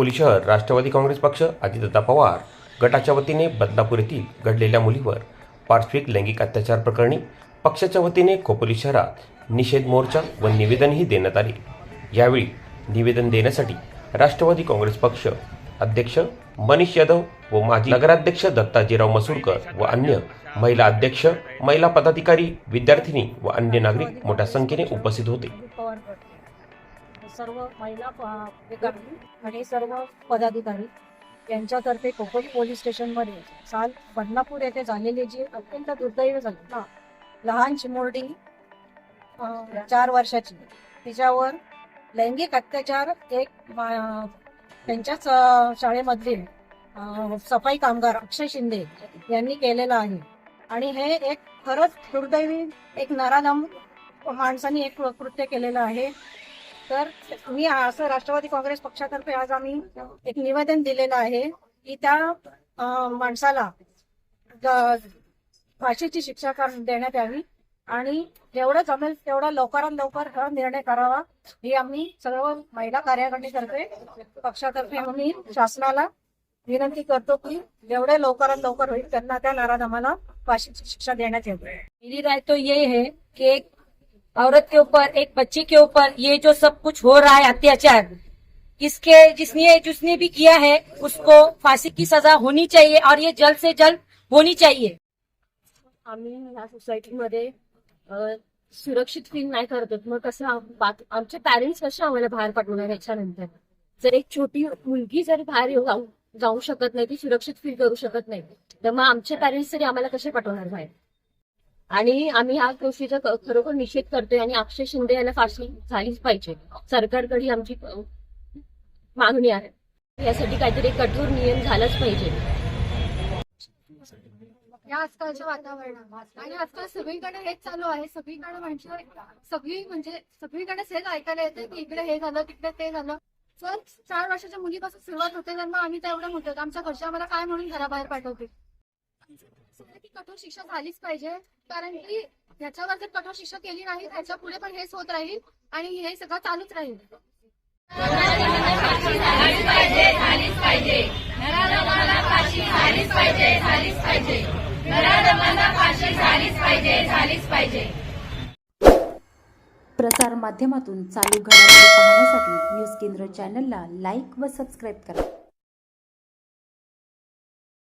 खोपोली शहर राष्ट्रवादी काँग्रेस पक्ष अजितदादा पवार गटाच्या वतीने बदलापूर येथील घडलेल्या मुलीवर पार्श्विक लैंगिक अत्याचार प्रकरणी पक्षाच्या वतीने खोपोली शहरात निषेध मोर्चा व निवेदनही देण्यात आले. यावेळी निवेदन देण्यासाठी राष्ट्रवादी काँग्रेस पक्ष अध्यक्ष मनीष यादव व माजी नगराध्यक्ष दत्ताजीराव मसूरकर व अन्य महिला अध्यक्ष महिला पदाधिकारी विद्यार्थिनी व अन्य नागरिक मोठ्या संख्येने उपस्थित होते. सर्व महिला आणि सर्व पदाधिकारी यांच्यातर्फे कोकण पोलीस स्टेशनमध्ये साल बदलापूर येथे झालेली जी अत्यंत दुर्दैव झाली. ना लहान चिमुरडी चार वर्षाची. तिच्यावर लैंगिक अत्याचार एक त्यांच्याच शाळेमधली सफाई कामगार अक्षय शिंदे यांनी केलेला आहे. आणि हे एक खरंच दुर्दैवी एक नराधम माणसाने एक कृत्य केलेलं आहे. तर मी असं राष्ट्रवादी काँग्रेस पक्षातर्फे आज आम्ही एक निवेदन दिलेलं आहे की त्या माणसाला फाशीची शिक्षा कर- देण्यात यावी आणि जेवढं जमेल तेवढा लवकरात लवकर हा निर्णय करावा ही आम्ही सर्व महिला कार्यकारिणीतर्फे पक्षातर्फे आम्ही शासनाला विनंती करतो की जेवढे लवकरात लवकर होईल त्यांना त्या नाराज आम्हाला फाशीची शिक्षा देण्यात यावी. मेरी राय तो ये है की एक औरत के ऊपर एक बच्ची के ऊपर ये जो सब कुछ हो रहा है अत्याचार इसके जिसने जिसने भी किया है उसको फांसी की सजा होनी चाहिए और ये जल्द से जल्द होनी चाहिए। आम्ही ह्या सोसायटीमध्ये सुरक्षित फील नाही करत मग कसं आमचे पॅरेंट्स कसे आम्हाला बाहेर पाठवणार याच्यानंतर? जर एक छोटी मुलगी जर बाहेर येऊ- जाऊ जाऊ शकत नाही ती सुरक्षित फील करू शकत नाही तर मग आमचे पॅरेंट्स तरी आम्हाला कसे पाठवणार बाहेर? आणि आम्ही ह्या गोष्टीचा खरोखर निषेध करतोय आणि अक्षय शिंदे यांना फाशी झालीच पाहिजे. सरकारकडे आमची मागणी आहे. यासाठी काहीतरी कठोर नियम झालाच पाहिजे. या आजकालच्या वातावरणात आणि आजकाल सगळीकडे हेच चालू आहे. सगळीकडे म्हणजे सगळी म्हणजे सगळीकडेच हेच ऐकायला येते की इकडे हे झालं तिकडे ते झालं. तर चार वर्षाच्या मुलीपासून सुरुवात होते तर मग आम्ही तेवढं म्हणतो आमच्या घरच्या आम्हाला काय म्हणून घराबाहेर पाठवते की कठोर शिक्षा झालीच पाहिजे. कारण की ह्याच्यावर जर कठोर शिक्षा केली नाही त्याच्या पुढे पण हेच होत राहील आणि हे सगळं चालूच राहील. प्रसार माध्यमातून चालू घडामोडी पाहण्यासाठी न्यूज केंद्र चॅनलला लाईक व सबस्क्राईब करा.